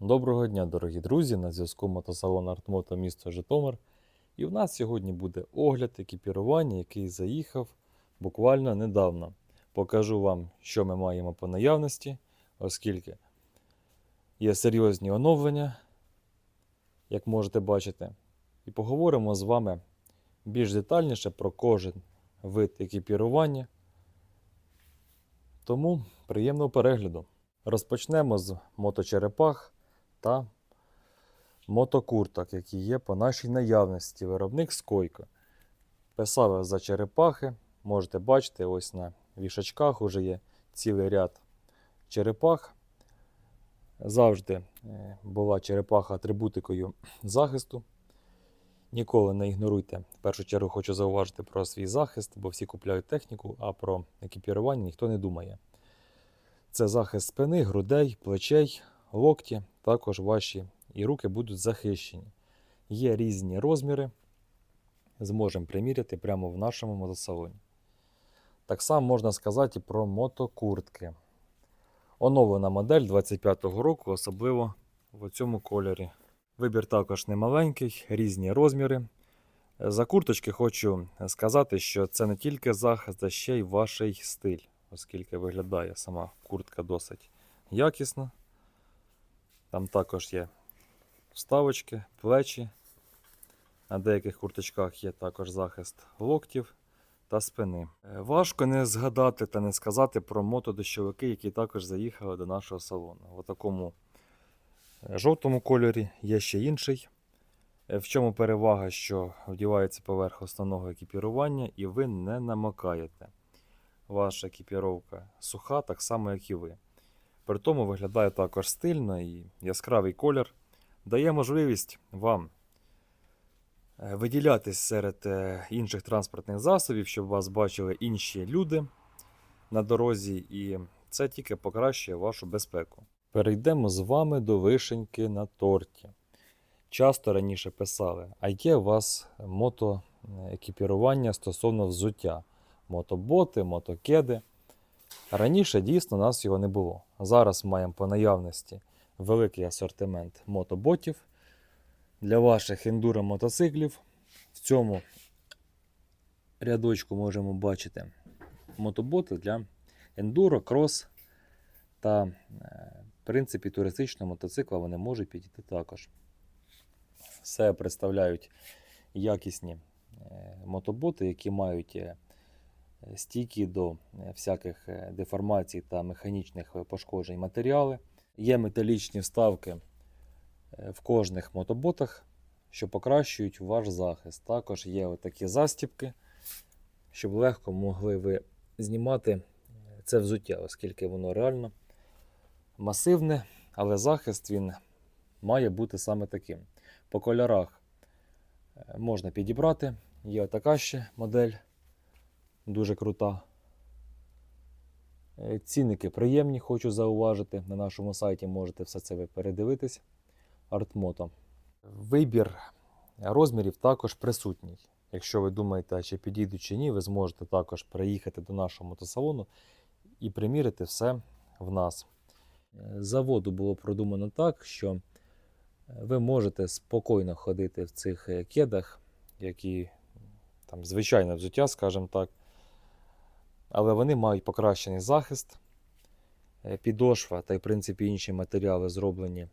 Доброго дня, дорогі друзі! На зв'язку мотосалон Артмото місто Житомир. І в нас сьогодні буде огляд екіпірування, який заїхав буквально недавно. Покажу вам, що ми маємо по наявності, оскільки є серйозні оновлення, як можете бачити. І поговоримо з вами більш детальніше про кожен вид екіпірування. Тому приємного перегляду. Розпочнемо з моточерепах та мотокурток, які є по нашій наявності. Виробник Скойко. Писали за черепахи. Можете бачити, ось на вішачках вже є цілий ряд черепах. Завжди е, була черепаха атрибутикою захисту. Ніколи не ігноруйте. В першу чергу хочу зауважити про свій захист, бо всі купляють техніку, а про екіпірування ніхто не думає. Це захист спини, грудей, плечей, локті, також ваші і руки будуть захищені. Є різні розміри, зможемо приміряти прямо в нашому мотосалоні. Так само можна сказати і про мотокуртки. Оновлена модель 25-го року, особливо в цьому кольорі. Вибір також немаленький, різні розміри. За курточки хочу сказати, що це не тільки захист, а ще й ваш стиль, оскільки виглядає сама куртка досить якісно. Там також є вставочки, плечі. На деяких курточках є також захист локтів та спини. Е, Важко не згадати та не сказати про мотодощовики, які також заїхали до нашого салону. В такому е, жовтому кольорі є ще інший. Е, В чому перевага, що вдівається поверх основного екіпірування і ви не намокаєте. Ваша екіпіровка суха, так само, як і ви. При тому виглядає також стильно і яскравий колір дає можливість вам е, виділятись серед е, інших транспортних засобів, щоб вас бачили інші люди на дорозі, і це тільки покращує вашу безпеку. Перейдемо з вами до вишеньки на торті. Часто раніше писали, а є у вас мотоекіпірування стосовно взуття, мотоботи, мотокеди. Раніше дійсно у нас його не було. Зараз маємо по наявності великий асортимент мотоботів для ваших ендуро мотоциклів. В цьому рядочку можемо бачити мотоботи для ендуро, крос та, е, в принципі, туристичного мотоцикла вони можуть підійти також. Все представляють якісні е, мотоботи, які мають е, стійкі до е, всяких е, деформацій та механічних е, пошкоджень матеріали. Є металічні вставки в кожних мотоботах, що покращують ваш захист. Також є такі застібки, щоб легко могли ви знімати це взуття, оскільки воно реально масивне, але захист він має бути саме таким. По кольорах можна підібрати. Є така ще модель, дуже крута. Е, Цінники приємні, хочу зауважити. На нашому сайті можете все це ви передивитись. Артмото. Вибір розмірів також присутній. Якщо ви думаєте, чи підійдуть чи ні, ви зможете також приїхати до нашого мотосалону і примірити все в нас. Е, Заводу було продумано так, що е, ви можете спокійно ходити в цих кедах, які там звичайне взуття, скажімо так. Але вони мають покращений захист. Е, Підошва та в принципі інші матеріали зроблені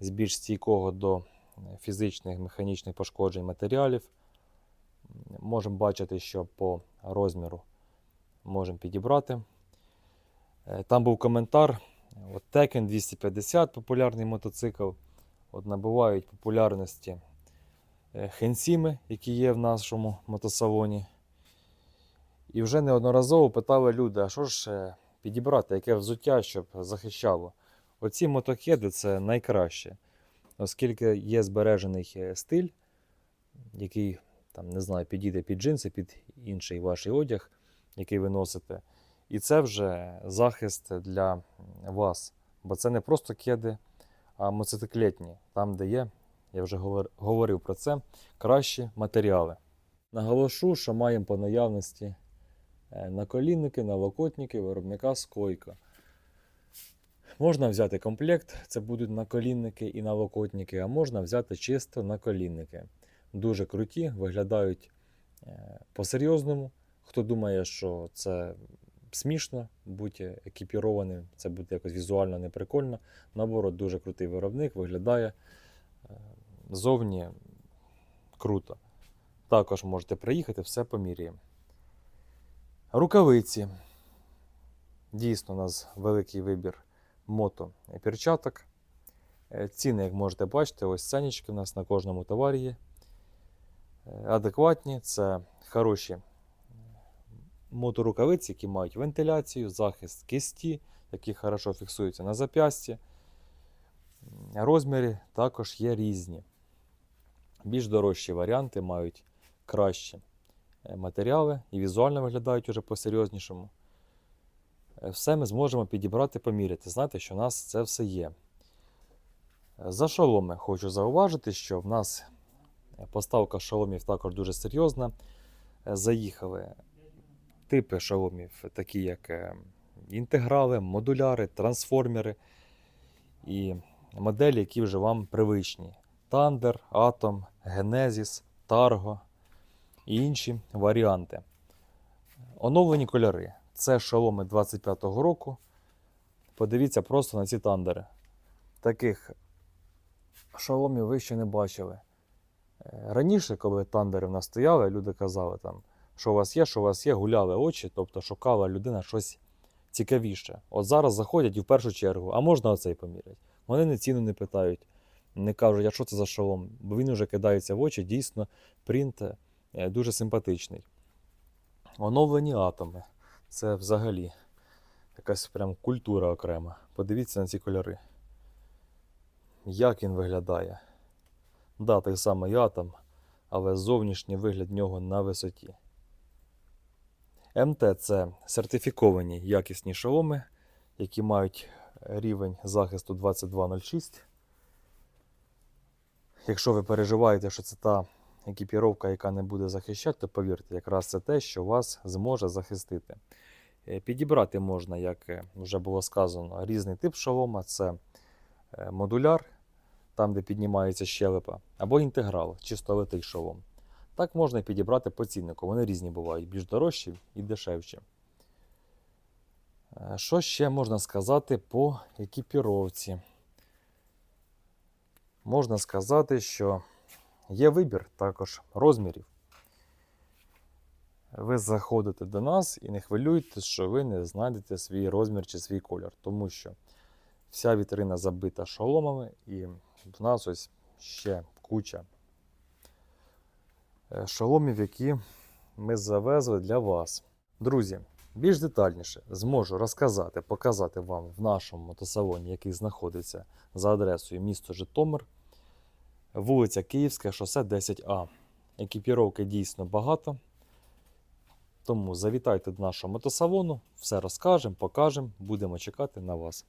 з більш стійкого до е, фізичних механічних пошкоджень матеріалів. Можемо бачити, що по розміру можемо підібрати. Е, Там був коментар. От Tekken 250 популярний мотоцикл. От набувають популярності хенсіми, які є в нашому мотосалоні. І вже неодноразово питали люди, а що ж е, підібрати, яке взуття, щоб захищало. Оці мотокеди це найкраще, оскільки є збережений е, стиль, який там, не знаю, підійде під джинси, під інший ваш одяг, який ви носите. І це вже захист для вас. Бо це не просто кеди, а мотоциклетні, там, де є, я вже говорив про це, кращі матеріали. Наголошу, що маємо по наявності наколінники, налокотники виробника Скойка. Можна взяти комплект, це будуть наколінники і налокотники, а можна взяти чисто наколінники. Дуже круті, виглядають е, по-серйозному. Хто думає, що це смішно бути екіпірованим, це буде якось візуально неприкольно. Наоборот, дуже крутий виробник, виглядає е, зовні круто. Також можете приїхати, все поміряємо. Рукавиці. Дійсно, у нас великий вибір мото перчаток. Е, Ціни, як можете бачити, ось ценнички у нас на кожному товарі є. Е, Адекватні, це хороші моторукавиці, які мають вентиляцію, захист кисті, які хорошо фіксуються на зап'ясті. Розміри також є різні. Більш дорожчі варіанти мають кращі матеріали і візуально виглядають уже по-серйознішому. Е, Все ми зможемо підібрати, поміряти. Знаєте, що у нас це все є. Е, За шоломи хочу зауважити, що в нас е, поставка шоломів також дуже серйозна. Е, Заїхали типи шоломів, такі як е, інтеграли, модуляри, трансформери і моделі, які вже вам привичні: Thunder, Atom, Genesis, Targo і інші варіанти. Оновлені кольори. Це шоломи 25-го року. Подивіться просто на ці тандери. Таких шоломів ви ще не бачили. Е, Раніше, коли тандери в нас стояли, люди казали, там, що у вас є, що у вас є, гуляли очі, тобто шукала людина щось цікавіше. От зараз заходять і в першу чергу, а можна оцей поміряти. Вони не ціну не питають, не кажуть, а що це за шолом, бо він вже кидається в очі, дійсно, принт е, дуже симпатичний. Оновлені атоми. Це взагалі якась прям культура окрема. Подивіться на ці кольори. Як він виглядає. Да, той самий атом, але зовнішній вигляд нього на висоті. МТ це сертифіковані якісні шоломи, які мають рівень захисту 2206. Якщо ви переживаєте, що це та екіпіровка, яка не буде захищати, то повірте, якраз це те, що вас зможе захистити. Е, Підібрати можна, як е, вже було сказано, різний тип шолома це е, модуляр, там, де піднімається щелепа, або інтеграл, чисто литий шолом. Так можна підібрати по ціннику. Вони різні бувають, більш дорожчі і дешевші. Що ще можна сказати по екіпіровці? Можна сказати, що є вибір також розмірів. Ви заходите до нас і не хвилюйтесь, що ви не знайдете свій розмір чи свій колір, тому що вся вітрина забита шоломами, і в нас ось ще куча е, шоломів, які ми завезли для вас. Друзі, більш детальніше зможу розказати, показати вам в нашому мотосалоні, який знаходиться за адресою місто Житомир, вулиця Київська, шосе 10А. Екіпіровки дійсно багато. Тому завітайте до нашого мотосалону, все розкажемо, покажемо, будемо чекати на вас.